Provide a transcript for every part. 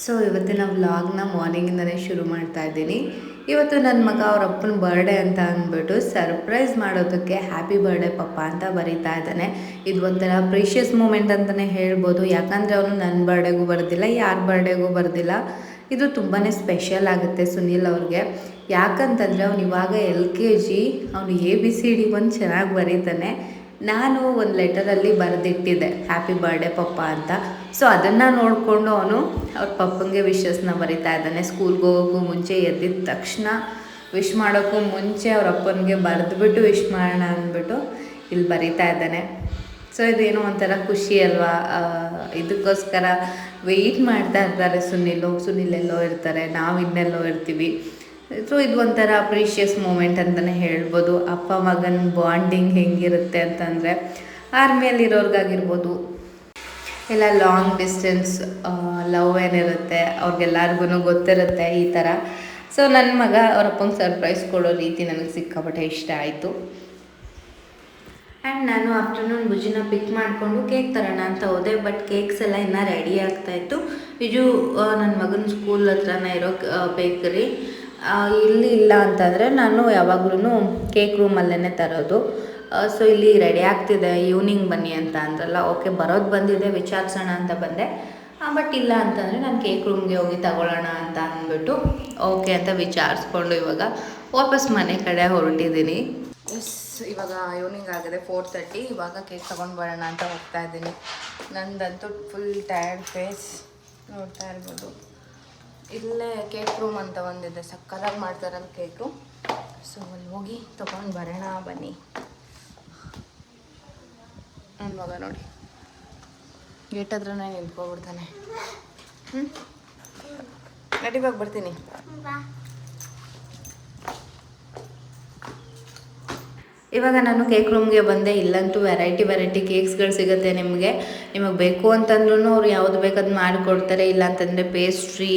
So ಇವತ್ತಿನ ವ್ಲಾಗ್ನ ಮಾರ್ನಿಂಗಿಂದನೇ ಶುರು ಮಾಡ್ತಾ ಇದ್ದೀನಿ. ಇವತ್ತು ನನ್ನ ಮಗ ಅವ್ರ ಅಪ್ಪನ ಬರ್ಡೇ ಅಂತ ಅಂದ್ಬಿಟ್ಟು ಸರ್ಪ್ರೈಸ್ ಮಾಡೋದಕ್ಕೆ ಹ್ಯಾಪಿ ಬರ್ಡೇ ಪಪ್ಪ ಅಂತ ಬರೀತಾ ಇದ್ದಾನೆ. ಇದು ಒಂಥರ ಪ್ರೀಷಿಯಸ್ ಮೂಮೆಂಟ್ ಅಂತಲೇ ಹೇಳ್ಬೋದು. ಯಾಕಂದರೆ ಅವನು ನನ್ನ ಬರ್ಡೇಗೂ ಬರೋದಿಲ್ಲ, ಯಾರ ಬರ್ಡೇಗೂ ಬರೋದಿಲ್ಲ. ಇದು ತುಂಬಾ ಸ್ಪೆಷಲ್ ಆಗುತ್ತೆ ಸುನೀಲ್ ಅವ್ರಿಗೆ. ಯಾಕಂತಂದರೆ ಅವ್ನು ಇವಾಗ ಎಲ್ ಕೆ ಜಿ, ಅವನು ಎ ಬಿ ಸಿ ಡಿ ಒಂದು ಚೆನ್ನಾಗಿ ಬರೀತಾನೆ. ನಾನು ಒಂದು ಲೆಟರಲ್ಲಿ ಬರೆದಿಟ್ಟಿದ್ದೆ ಹ್ಯಾಪಿ ಬರ್ಡೇ ಪಪ್ಪ ಅಂತ. ಸೊ ಅದನ್ನು ನೋಡಿಕೊಂಡು ಅವನು ಅವ್ರ ಪಪ್ಪಂಗೆ ವಿಶಸ್ನ ಬರಿತಾ ಇದ್ದಾನೆ. ಸ್ಕೂಲ್ಗೆ ಹೋಗೋಕ್ಕೂ ಮುಂಚೆ ಎದ್ದಿದ ತಕ್ಷಣ ವಿಶ್ ಮಾಡೋಕ್ಕೂ ಮುಂಚೆ ಅವ್ರ ಅಪ್ಪನಿಗೆ ಬರೆದ್ಬಿಟ್ಟು ವಿಶ್ ಮಾಡೋಣ ಅಂದ್ಬಿಟ್ಟು ಇಲ್ಲಿ ಬರಿತಾ ಇದ್ದಾನೆ. ಸೊ ಇದೇನೋ ಒಂಥರ ಖುಷಿ ಅಲ್ವಾ? ಇದಕ್ಕೋಸ್ಕರ ವೆಯ್ಟ್ ಮಾಡ್ತಾ ಇರ್ತಾರೆ. ಸುನಿಲು, ಸುನಿಲ್ ಎಲ್ಲೋ ಇರ್ತಾರೆ. ನಾವು ಇನ್ನೆಲ್ಲೋ ಇರ್ತೀವಿ. ಸೊ ಇದು ಒಂಥರ ಅಪ್ರಿಷಿಯಸ್ ಮೂಮೆಂಟ್ ಅಂತಲೇ ಹೇಳ್ಬೋದು. ಅಪ್ಪ ಮಗನ ಬಾಂಡಿಂಗ್ ಹೆಂಗಿರುತ್ತೆ ಅಂತಂದರೆ ಆರ್ಮಿಯಲ್ಲಿರೋರ್ಗಾಗಿರ್ಬೋದು ಎಲ್ಲ ಲಾಂಗ್ ಡಿಸ್ಟೆನ್ಸ್ ಲವ್ ಏನಿರುತ್ತೆ ಅವ್ರಿಗೆಲ್ಲರಿಗೂ ಗೊತ್ತಿರುತ್ತೆ ಈ ಥರ ಸೊ ನನ್ನ ಮಗ ಅವ್ರ ಅಪ್ಪಂಗೆ ಸರ್ಪ್ರೈಸ್ ಕೊಡೋ ರೀತಿ ನನಗೆ ಸಿಕ್ಕಾಪಟ್ಟೆ ಇಷ್ಟ ಆಯಿತು. ಆ್ಯಂಡ್ ನಾನು ಆಫ್ಟರ್ನೂನ್ ಭುಜಿನ ಪಿಕ್ ಮಾಡಿಕೊಂಡು ಕೇಕ್ ತರೋಣ ಅಂತ ಹೋದೆ ಬಟ್ ಕೇಕ್ಸ್ ಎಲ್ಲ ಇನ್ನೂ ರೆಡಿ ಆಗ್ತಾಯಿತ್ತು ಇದು ನನ್ನ ಮಗನ ಸ್ಕೂಲ್ ಹತ್ರನೇ ಇರೋ ಬೇಕರಿ ಇಲ್ಲಿ ಇಲ್ಲ ಅಂತಂದರೆ ನಾನು ಯಾವಾಗ್ಲೂ ಕೇಕ್ ರೂಮಲ್ಲೇ ತರೋದು. ಸೊ ಇಲ್ಲಿ ರೆಡಿ ಆಗ್ತಿದೆ ಈವ್ನಿಂಗ್ ಬನ್ನಿ ಅಂತ ಅಂದ್ರಲ್ಲ ಓಕೆ ಬರೋದು ಬಂದಿದೆ, ವಿಚಾರಿಸೋಣ ಅಂತ ಬಂದೆ. ಬಟ್ ಇಲ್ಲ ಅಂತಂದರೆ ನಾನು ಕೇಕ್ ರೂಮ್ಗೆ ಹೋಗಿ ತಗೊಳ್ಳೋಣ ಅಂತ ಅಂದ್ಬಿಟ್ಟು ಓಕೆ ಅಂತ ವಿಚಾರಿಸ್ಕೊಂಡು ಇವಾಗ ವಾಪಸ್ ಮನೆ ಕಡೆ ಹೊರಟಿದ್ದೀನಿ. ಎಸ್ ಇವಾಗ ಈವ್ನಿಂಗ್ ಆಗಿದೆ ಫೋರ್ ತರ್ಟಿ ಇವಾಗ ಕೇಕ್ ತೊಗೊಂಡು ಬರೋಣ ಅಂತ ಹೋಗ್ತಾ ಇದ್ದೀನಿ. ನಂದಂತೂ ಫುಲ್ ಟಯರ್ಡ್ ಫೇಸ್ ನೋಡ್ತಾ ಇರ್ಬೋದು. ಇಲ್ಲೇ ಕೇಕ್ ರೂಮ್ ಅಂತ ಒಂದಿದೆ, ಸಕ್ಕತ್ತಾಗಿ ಮಾಡ್ತಾರಲ್ಲ ಕೇಕು ಸೊ ಅಲ್ಲಿ ಹೋಗಿ ತೊಗೊಂಡು ಬರೋಣ, ಬನ್ನಿ. ನನ್ನ ಮಗ ನೋಡಿ. ಗೇಟ್ ಹತ್ರನೇ ನಿಂತ್ಕೊಬಿಡ್ತಾನೆ. ಹ್ಞೂ ನಡಿವಾಗ ಬರ್ತೀನಿ. ಇವಾಗ ನಾನು ಕೇಕ್ ರೂಮ್ಗೆ ಬಂದೆ. ಇಲ್ಲಂತೂ ವೆರೈಟಿ ವೆರೈಟಿ ಕೇಕ್ಸ್ಗಳು ಸಿಗುತ್ತೆ ನಿಮಗೆ. ನಿಮಗೆ ಬೇಕು ಅಂತಂದ್ರೂ ಅವ್ರು ಯಾವುದು ಬೇಕಾದ್ ಮಾಡಿಕೊಡ್ತಾರೆ. ಇಲ್ಲ ಅಂತಂದರೆ ಪೇಸ್ಟ್ರಿ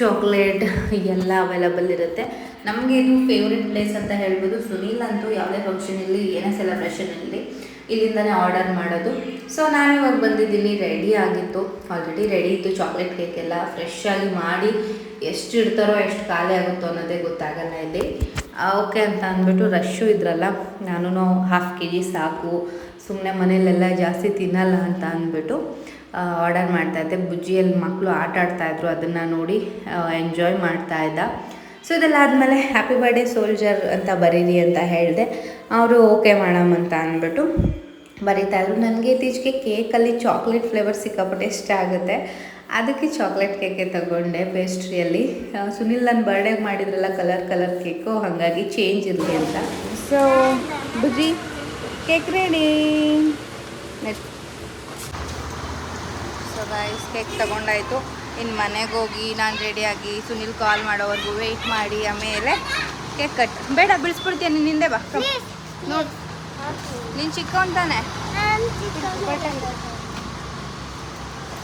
ಚಾಕ್ಲೇಟ್ ಎಲ್ಲ ಅವೈಲಬಲ್ ಇರುತ್ತೆ. ನಮಗೆ ಇದು ಫೇವ್ರೆಟ್ ಪ್ಲೇಸ್ ಅಂತ ಹೇಳ್ಬೋದು. ಸುನೀಲ್ ಅಂತೂ ಯಾವುದೇ ಫಂಕ್ಷನ್ ಇರಲಿ ಏನೇ ಸೆಲೆಬ್ರೇಷನ್ ಇರಲಿ ಇಲ್ಲಿಂದನೇ ಆರ್ಡರ್ ಮಾಡೋದು. ಸೊ ನಾನು ಇವಾಗ ಬಂದಿದ್ದೀನಿ ರೆಡಿ ಆಗಿತ್ತು. ಆಲ್ರೆಡಿ ರೆಡಿ ಇತ್ತು ಚಾಕ್ಲೇಟ್ ಕೇಕ್ ಎಲ್ಲ ಫ್ರೆಶ್ ಆಗಿ ಮಾಡಿ ಎಷ್ಟು ಇಡ್ತಾರೋ ಎಷ್ಟು ಖಾಲಿ ಆಗುತ್ತೋ ಅನ್ನೋದೇ ಗೊತ್ತಾಗಲ್ಲ ಇಲ್ಲಿ. ಓಕೆ ಅಂತ ಅಂದ್ಬಿಟ್ಟು ರಶ್ಶು ಇದ್ರಲ್ಲ ನಾನು ಹಾಫ್ ಕೆ ಜಿ ಸಾಕು ಸುಮ್ಮನೆ ಮನೇಲೆಲ್ಲ ಜಾಸ್ತಿ ತಿನ್ನಲ್ಲ ಅಂತ ಅಂದ್ಬಿಟ್ಟು ಆರ್ಡರ್ ಮಾಡ್ತಾಯಿದ್ದೆ ಬುಜ್ಜಿಯಲ್ಲಿ ಮಕ್ಕಳು ಆಟ ಆಡ್ತಾಯಿದ್ರು ಅದನ್ನು ನೋಡಿ ಎಂಜಾಯ್ ಮಾಡ್ತಾ ಇದ್ದ. ಸೊ ಇದೆಲ್ಲಾದಮೇಲೆ ಹ್ಯಾಪಿ ಬರ್ಡೇ ಸೋಲ್ಜರ್ ಅಂತ ಬರೀರಿ ಅಂತ ಹೇಳಿದೆ. ಅವರು ಓಕೆ ಮಾಡಮ್ ಅಂತ ಅಂದ್ಬಿಟ್ಟು ಬರೀತಾ ಇದ್ರು. ನನಗೆ ಇತ್ತೀಚೆಗೆ ಕೇಕಲ್ಲಿ ಚಾಕ್ಲೇಟ್ ಫ್ಲೇವರ್ ಸಿಕ್ಕಾಪಟ್ಟೆ ಇಷ್ಟ ಆಗುತ್ತೆ. ಅದಕ್ಕೆ ಚಾಕ್ಲೇಟ್ ಕೇಕೆ ತಗೊಂಡೆ ಪೇಸ್ಟ್ರಿಯಲ್ಲಿ ಸುನಿಲ್ ನನ್ನ ಬರ್ಡೇಗೆ ಮಾಡಿದ್ರಲ್ಲ ಕಲರ್ ಕಲರ್ ಕೇಕು ಹಾಗಾಗಿ ಚೇಂಜ್ ಇರಲಿ ಅಂತ. So Bujji cake ready so guys cake ತಗೊಂಡಾಯಿತು. ಇನ್ನು ಮನೆಗೆ ಹೋಗಿ ನಾನು ರೆಡಿಯಾಗಿ ಸುನಿಲ್ ಕಾಲ್ ಮಾಡೋವರೆಗೂ ವೆಯ್ಟ್ ಮಾಡಿ ಆಮೇಲೆ ಕೇಕ್ ಕಟ್ ಬೇಡ ಬಿಡಿಸ್ಬಿಡ್ತೀಯ ನಿನ್ನ ಹಿಂದೆ ಬಾ. ನೋಡಿ. ನೀನು ಚಿಕ್ಕವನ್ ತಾನೆ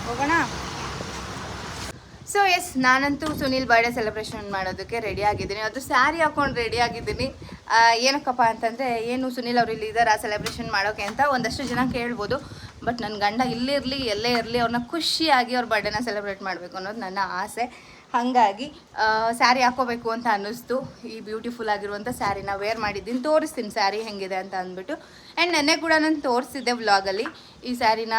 ಹೋಗೋಣ? ಸೊ ಎಸ್ ನಾನಂತೂ ಸುನಿಲ್ ಬರ್ಡೇ ಸೆಲೆಬ್ರೇಷನ್ ಮಾಡೋದಕ್ಕೆ ರೆಡಿ ಆಗಿದ್ದೀನಿ. ಅದು ಸ್ಯಾರಿ ಹಾಕೊಂಡು ರೆಡಿ ಆಗಿದ್ದೀನಿ. ಆ, ಏನಕ್ಕಪ್ಪ ಅಂತಂದರೆ ಏನು ಸುನಿಲ್ ಅವರು ಇಲ್ಲಿ ಇದ್ದಾರೆ ಸೆಲೆಬ್ರೇಷನ್ ಮಾಡೋಕೆ ಅಂತ ಒಂದಷ್ಟು ಜನ ಕೇಳ್ಬೋದು. ಬಟ್ ನನ್ನ ಗಂಡ ಇಲ್ಲಿರಲಿ ಎಲ್ಲೇ ಇರಲಿ, ಅವ್ರನ್ನ ಖುಷಿಯಾಗಿ ಅವ್ರ ಬರ್ಡೇನ ಸೆಲೆಬ್ರೇಟ್ ಮಾಡಬೇಕು ಅನ್ನೋದು ನನ್ನ ಆಸೆ. ಹಾಗಾಗಿ ಸ್ಯಾರಿ ಹಾಕೋಬೇಕು ಅಂತ ಅನ್ನಿಸ್ತು. ಈ ಬ್ಯೂಟಿಫುಲ್ ಆಗಿರುವಂಥ ಸ್ಯಾರಿನ ವೇರ್ ಮಾಡಿದ್ದೀನಿ. ತೋರಿಸ್ತೀನಿ ಸ್ಯಾರಿ ಹೆಂಗಿದೆ ಅಂತ ಅಂದ್ಬಿಟ್ಟು. ಆ್ಯಂಡ್ ನೆನ್ನೆ ಕೂಡ ನಾನು ತೋರಿಸಿದ್ದೆ ವ್ಲಾಗಲ್ಲಿ ಈ ಸ್ಯಾರಿನ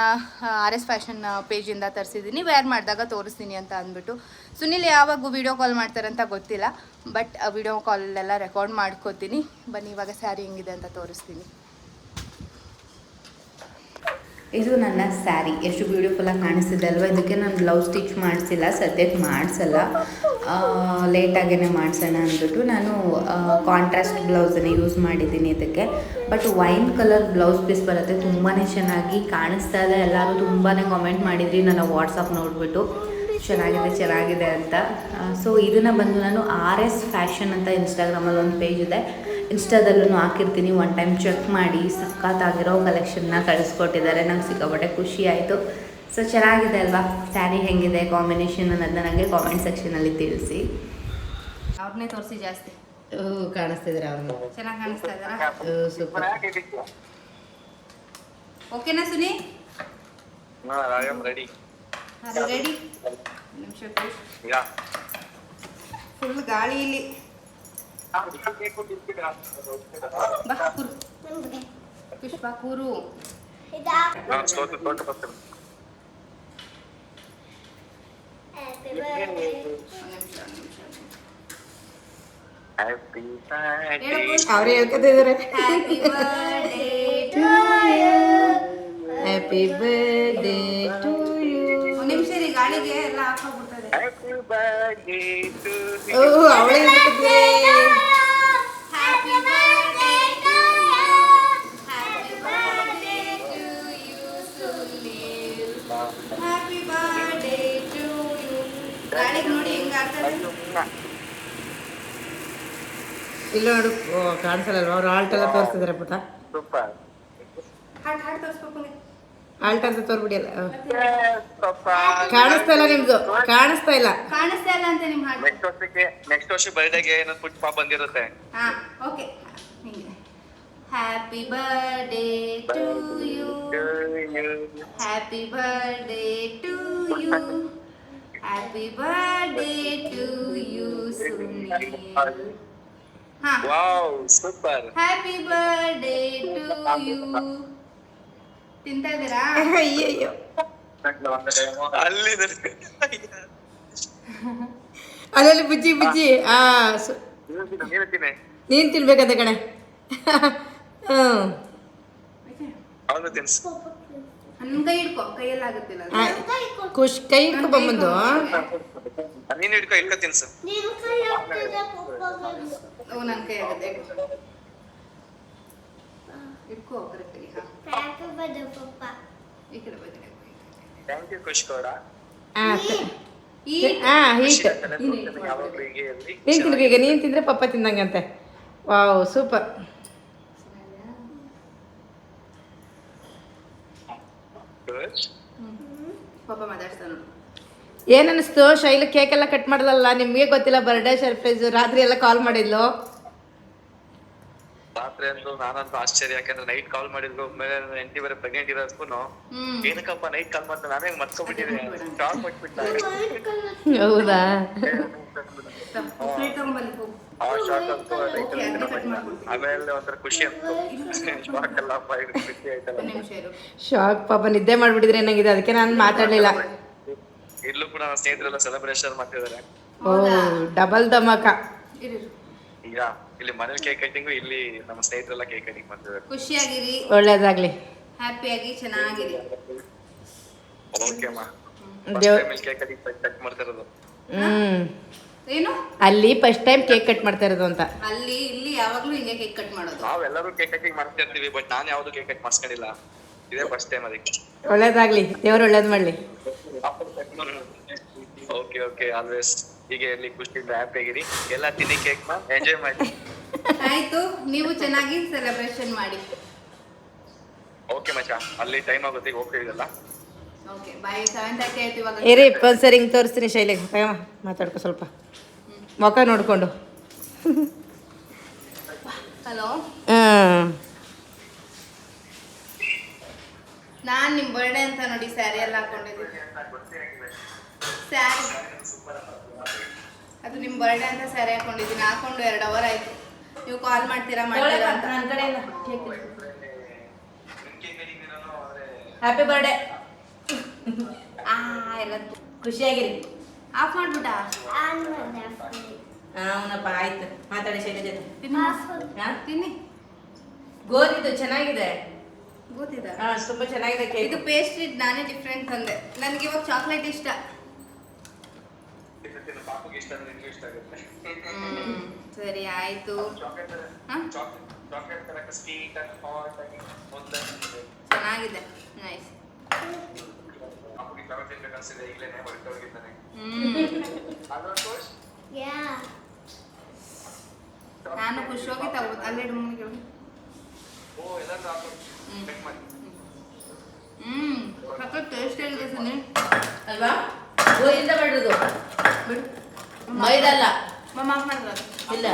ಆರ್ ಎಸ್ ಫ್ಯಾಷನ್ ಪೇಜಿಂದ ತರಿಸಿದ್ದೀನಿ. ವೇರ್ ಮಾಡಿದಾಗ ತೋರಿಸ್ತೀನಿ ಅಂತ ಅಂದ್ಬಿಟ್ಟು. ಸುನಿಲ್ ಯಾವಾಗ ವಿಡಿಯೋ ಕಾಲ್ ಮಾಡ್ತಾರೆ ಅಂತ ಗೊತ್ತಿಲ್ಲ. ಬಟ್ ವಿಡಿಯೋ ಕಾಲಲ್ಲೆಲ್ಲ ರೆಕಾರ್ಡ್ ಮಾಡ್ಕೋತೀನಿ. ಬನ್ನಿ, ಇವಾಗ ಸ್ಯಾರಿ ಹೆಂಗಿದೆ ಅಂತ ತೋರಿಸ್ತೀನಿ. ಇದು ನನ್ನ ಸ್ಯಾರಿ. ಎಷ್ಟು ಬ್ಯೂಟಿಫುಲ್ಲಾಗಿ ಕಾಣಿಸ್ತಿದೆ ಅಲ್ವಾ ಇದಕ್ಕೆ ನಾನು ಬ್ಲೌಸ್ ಸ್ಟಿಚ್ ಮಾಡಿಸಿಲ್ಲ, ಸದ್ಯಕ್ಕೆ ಮಾಡಿಸಲ್ಲ. ಲೇಟಾಗೇ ಮಾಡಿಸೋಣ ಅಂದ್ಬಿಟ್ಟು ನಾನು ಕಾಂಟ್ರಾಸ್ಟ್ ಬ್ಲೌಸನ್ನು ಯೂಸ್ ಮಾಡಿದ್ದೀನಿ ಇದಕ್ಕೆ. But wine colour blouse piece ಬರುತ್ತೆ. ತುಂಬಾ ಚೆನ್ನಾಗಿ ಕಾಣಿಸ್ತಾ ಇದೆ. ಎಲ್ಲರೂ ತುಂಬಾ ಕಾಮೆಂಟ್ ಮಾಡಿದ್ರಿ ನನ್ನ ವಾಟ್ಸಪ್ ನೋಡಿಬಿಟ್ಟು. ಚೆನ್ನಾಗಿದೆ ಚೆನ್ನಾಗಿದೆ ಅಂತ. ಸೊ ಇದನ್ನು ಬಂದು ನಾನು ಆರ್ ಎಸ್ ಫ್ಯಾಷನ್ ಅಂತ ಇನ್ಸ್ಟಾಗ್ರಾಮಲ್ಲಿ ಒಂದು ಪೇಜ್ ಇದೆ. ಇನ್ಸ್ಟಾದಲ್ಲೂ ಹಾಕಿರ್ತೀನಿ. ಒನ್ ಟೈಮ್ ಚೆಕ್ ಮಾಡಿ ಸಖತ್ತಾಗಿರೋ ಕಲೆಕ್ಷನ್ನ ಕಳಿಸ್ಕೊಟ್ಟಿದ್ದಾರೆ. ನಂಗೆ ಸಿಕ್ಕಾಪಟ್ಟೆ ಖುಷಿ ಆಯಿತು. ಸೊ ಚೆನ್ನಾಗಿದೆ ಅಲ್ವಾ? ಸ್ಯಾರಿ ಹೆಂಗಿದೆ? ಕಾಂಬಿನೇಷನ್ ಅನ್ನೋದನ್ನ ನನಗೆ ಕಾಮೆಂಟ್ ಸೆಕ್ಷನಲ್ಲಿ ತಿಳಿಸಿ. ಅವ್ರನ್ನೇ ತೋರಿಸಿ ಜಾಸ್ತಿ. ಕಾಣಿಸ್ತಿದ್ರೆ ಅವ್ರನ್ನ ಚೆನ್ನಾಗಿ ಕಾಣಿಸ್ತಾ ಇದ್ದಾರಾ? ಸೂಪರ್. ಓಕೆನಾ ಸುನಿ? ರೆಡಿ ನಿಮಿಷ ಯಾ. ಫುಲ್ ಗಾಳಿ ಇಲ್ಲಿ ಬಾ ಕೂರು. ಪುಷ್ಪ ಕೂರು. ಅವರೇ ಹೇಳ್ಕೊತಿದ್ದಾರೆ ಹ್ಯಾಪಿ ಬರ್ಡೇ ಟು ಯು ನಿಮಿಷ ರೀ ಗಾಳಿಗೆ ಎಲ್ಲ ಹಾಕೋಗ್ಬಿಡ್ತದೆ ಹ್ಯಾಪಿ ಬರ್ಡೇ ಟು ಓ ಅವಳೇ ಹೇಳ್ಕೊತಿದ್ದಾರೆ happy birthday to happy birthday to you Sunil happy birthday to you ಗಾಳಿಗೆ ನೋಡಿ ಹೆಂಗ್ ಆಗ್ತದೆ ಇಲ್ಲ ನೋಡು ಓ ಕಾಣಿಸಲ್ಲ ಅವ್ರು ಆಲ್ಟ್ ಎಲ್ಲ ತೋರಿಸ್ತಿದ್ದಾರೆ ಪುಟ ಸೂಪರ್ ಹಾಟ್ ಹಾಟ್ ತೋರಿಸ್ಬೇಕು ಆಲ್ಟ್ ಅಂತ ತೋರ್ಬಿಡಿ ಅಲ್ಲ ಹ್ಮ್. ಪಾಪ. ಕಾಣಿಸ್ತಾ ಇಲ್ಲ ನಿಮ್ದು. ಕಾಣಿಸ್ತಾ ಇಲ್ಲ. ಕಾಣಿಸ್ತಾ ಇಲ್ಲ ಅಂತ ನಿಮ್ ಹಾಟ್ ನೆಕ್ಸ್ಟ್ ವರ್ಷಕ್ಕೆ ನೆಕ್ಸ್ಟ್ ವರ್ಷ ಬರ್ಡೇಗೆ ಏನೋ ಪುಷ್ಪ ಬಂದಿರುತ್ತೆ. ಹಾ okay. Happy birthday to you happy birthday to you happy birthday to you Sunil ಹಾ wow super happy birthday to you ತಿಂತಾ ಇದ್ದೀರಾ? ಅಯ್ಯಯ್ಯೋ. ಅಲ್ಲಿ ಅಲ್ಲಲ್ಲಿ ಬುಜ್ಜಿ ಬುಜ್ಜಿ. ಆ ನೀನ್ ತಿನ್ಬೇಕಂತ ಕಣೆ. ಖುಷ್ ಕೈ ಹಿಡ್ಕೊ ಬಂದು ನೀನ್ ಹಿಡ್ಕೊ ಇಟ್ಕೊ ತಿನ್ಸು. ಓ ನನ್ ಕೈ ಆಗುತ್ತೆ. ಇಟ್ಕೋ ಥ್ಯಾಂಕ್ ಯು ಖುಷ್ ಗೌಡ ನೀನ್ ತಿನ್ಬೇಕು ಈಗ ನೀನ್ ತಿಂದ್ರೆ ಪಪ್ಪ ತಿಂದಂಗಂತೆ ವಾವ್ ಸೂಪರ್. ಏನನ್ನಿಸ್ತು ಶೈಲು ಕೇಕ್ ಎಲ್ಲ ಕಟ್ ಮಾಡದಲ್ಲ? ನಿಮಗೆ ಗೊತ್ತಿಲ್ಲ ಬರ್ಡೇ ಸರ್ಪ್ರೈಸ್ ರಾತ್ರಿ ಎಲ್ಲ ಕಾಲ್ ಮಾಡಿದ್ಲು. ರಾತ್ರಿ ಅಂತೂ ನಾನಂತೂ ಆಶ್ಚರ್ಯ. ಯಾಕಂದ್ರೆ ನೈಟ್ ಕಾಲ್ ಮಾಡಿದ್ರು ಮೇಲೆ ಎಂಟಿ ಬೇರೆ ಪ್ರೆಗ್ನೆಂಟ್ ಇರೋದಕ್ಕೂ ಏನಕ್ಕಪ್ಪ ನೈಟ್ ಕಾಲ್ ಮಾಡ್ತಾ ನಾನೇ ಮರ್ಸ್ಕೊಂಡ್ಬಿಟ್ಟಿದೆ ಶಾಕ್ ಹೌದಾ? ಆ ಶಾಕ್ ಅಂತೂ ಆಮೇಲೆ ಒಂಥರ ಖುಷಿ ಅಂತ ಶಾಕ್ ಖುಷಿ ಆಯ್ತಲ್ಲ. ಶಾಕ್ ಪಾಪ ನಿದ್ದೆ ಮಾಡ್ಬಿಟ್ಟಿದ್ರೆ ಏನಾಗಿದೆ? ಅದಕ್ಕೆ ನಾನು ಮಾತಾಡ್ಲಿಲ್ಲ. ಇಲ್ಲೂ ಕೂಡ ನನ್ನ ಸ್ನೇಹಿತರೆಲ್ಲ ಸೆಲೆಬ್ರೇಷನ್ ಮಾಡ್ತಿದ್ದಾರೆ. ಓ ಡಬಲ್ ಧಮಾಕ. ಈಗ ಇಲ್ಲಿ ಮನೇಲಿ ಕೇಕ್ ಕಟ್ಟಿಂಗ್ ಇಲ್ಲಿ ನಮ್ಮ ಸ್ನೇಹಿತರೆಲ್ಲ ಕೇಕ್ ಕಟಿಂಗ್ ಮಾಡ್ತಿದ್ದಾರೆ. ಖುಷಿಯಾಗಿರಿ. ಒಳ್ಳೇದಾಗ್ಲಿ. ಹ್ಯಾಪಿಯಾಗಿ ಚೆನ್ನಾಗಿರಿ. ಓಕೆ ಅಮ್ಮ. ದೇವ್ ಕೇಕ್ ಕಟಿಂಗ್ ಚೆಕ್ ಮಾಡ್ತಿರೋದು. ಹ್ಮ್. ಏನು? ಅಲ್ಲಿ ಫಸ್ಟ್ ಟೈಮ್ ಕೇಕ್ ಕಟ್ ಮಾಡ್ತಾ ಇರೋದು ಅಂತ. ಅಲ್ಲಿ ಇಲ್ಲಿ ಯಾವಾಗ್ಲೂ ಹಿಂಗೆ ಕೇಕ್ ಕಟ್ ಮಾಡೋದು. ನಾವೆಲ್ಲರೂ ಕೇಕ್ ಕಟಿಂಗ್ ಮಾಡ್ತಿರ್ತೀವಿ ಬಟ್ ನಾನು ಯಾವ್ದು ಕೇಕ್ ಕಟ್ ಮಾಡ್ಸ್ಕೊಂಡಿಲ್ಲ. ಇದೇ ಫಸ್ಟ್ ಟೈಮ್ ಅದಕ್ಕೆ. ಒಳ್ಳೇದಾಗ್ಲಿ. ದೇವ್ರು ಒಳ್ಳೇದ್ ಮಾಡ್ಲಿ. ಓಕೆ ಓಕೆ ಆಲ್ವೇಸ್ ಹೀಗೆ ಇರ್ಲಿ ಖುಷಿಯಿಂದ ಹ್ಯಾಪಿ ಆಗಿರಿ. ಎಲ್ಲ ತಿನ್ನಿ ಕೇಕ್ನ. ಎಂಜಾಯ್ ಮಾಡಿ. ಆಯ್ತು ನೀವು ಚೆನ್ನಾಗಿ ಸೆಲೆಬ್ರೇಷನ್ ಮಾಡಿ. ಓಕೆ ಮಚ್ಚ. ಅಲ್ಲಿ ಟೈಮ್ ಆಗುತ್ತೆ ಈಗ ಹೋಗ್ತಿದಲ್ಲ ಓಕೆ ಬಾಯ್ ಸೆವೆನ್ ತರ್ಟಿ ಆಯ್ತು ಇವಾಗ. ಇರಿ ಒಂದ್ಸರಿ ಹಿಂಗೆ ತೋರಿಸ್ತೀನಿ ಶೈಲಿಗೆ. ತಗಮ್ಮ ಮಾತಾಡ್ಕೊ ಸ್ವಲ್ಪ. ಮುಖ ನೋಡ್ಕೊಂಡು. ಹಲೋ ನಾನು ನಾನ್ ನಿಮ್ ಬರ್ಡೇ ಅಂತ ನೋಡಿ ಸ್ಯಾರಿ ಎಲ್ಲ ಹಾಕೊಂಡಿದ್ದೀನಿ. ಸ್ಯಾರಿ. ಅದು ನಿಮ್ ಬರ್ಡೇ ಅಂತ ಸ್ಯಾರಿ ಹಾಕೊಂಡಿದ್ದೀನಿ ಹಾಕೊಂಡು ಎರಡು ಅವರ್ ಆಯ್ತು. ನೀವು ಕಾಲ್ ಮಾಡ್ತೀರಾ ಮಾಡ್ತೀರಾ ಅಂತ. ಹ್ಯಾಪಿ ಬರ್ಡೇ ಆ ಎಲ್ಲ ಖುಷಿಯಾಗಿರಿ. ಆಫ್ ಮಾಡ್ಬಿಟ್ಟ? ಅವನಪ್ಪ ಆಯ್ತು. ಮಾತಾಡಿ ಶೈಲಿ ಜೊತೆ? ತಿನ್ನಿ. ಗೋಧಿದು ಚೆನ್ನಾಗಿದೆ. ಗೊತ್ತಿದ ಹಾ ತುಂಬಾ ಚೆನ್ನಾಗಿದೆ ಕೇಕ್ ಇದು ಪೇಸ್ಟ್ರಿ ನಾನೇ ಡಿಫ್ರೆಂಟ್ ತಂದೆ. ನನಗೆ ಇವಾಗ ಚಾಕ್ಲೇಟ್ ಇಷ್ಟ. ಪಾಪುಗೆ ಇಷ್ಟ ಅಂದ್ರೆ ನಿನ್ಗೂ ಇಷ್ಟ ಆಗುತ್ತೆ. ಹ್ಮ್, ಸರಿ ಆಯ್ತು. ಚಾಕ್ಲೇಟ್ ಹಾ? ಚಾಕ್ಲೇಟ್ ತರ ಸ್ವೀಟ್ ಆಗಿ ಹಾಟ್ ಆಗಿ ಒಂದೇ ಚೆನ್ನಾಗಿದೆ. ನೈಸ್ ಪಾಪುಗೆ ತರ ತಿನ್ಬೇಕು ಅನ್ಸಿದೆ ಈಗಲೇ ಹೊರಟು ಹೋಗಿದ್ದಾನೆ ಹ್ಮ್. ಅಲ್ವಾ ಕೋಚ್ ನಾನು ಖುಷಿ ಹೋಗಿ ತಗೋ ಅಲ್ಲೇ ಹೋಗಿ ಓ ಎಲ್ಲ. ಚೆಕ್ ಮಾಡಿ. ಹ್ಮ್ ಸಖತ್ ಟೇಸ್ಟ್ ಆಗಿದೆ ಸನಿ. ಅಲ್ವಾ? ಗೋಯಿಂದ ಮಾಡಿರೋದು? ಬಿಡು. ಮೈದಾ ಅಲ್ಲ ಮಮ್ಮ ಆಫ್ ಮಾಡ್ತಾರೆ ಇಲ್ಲ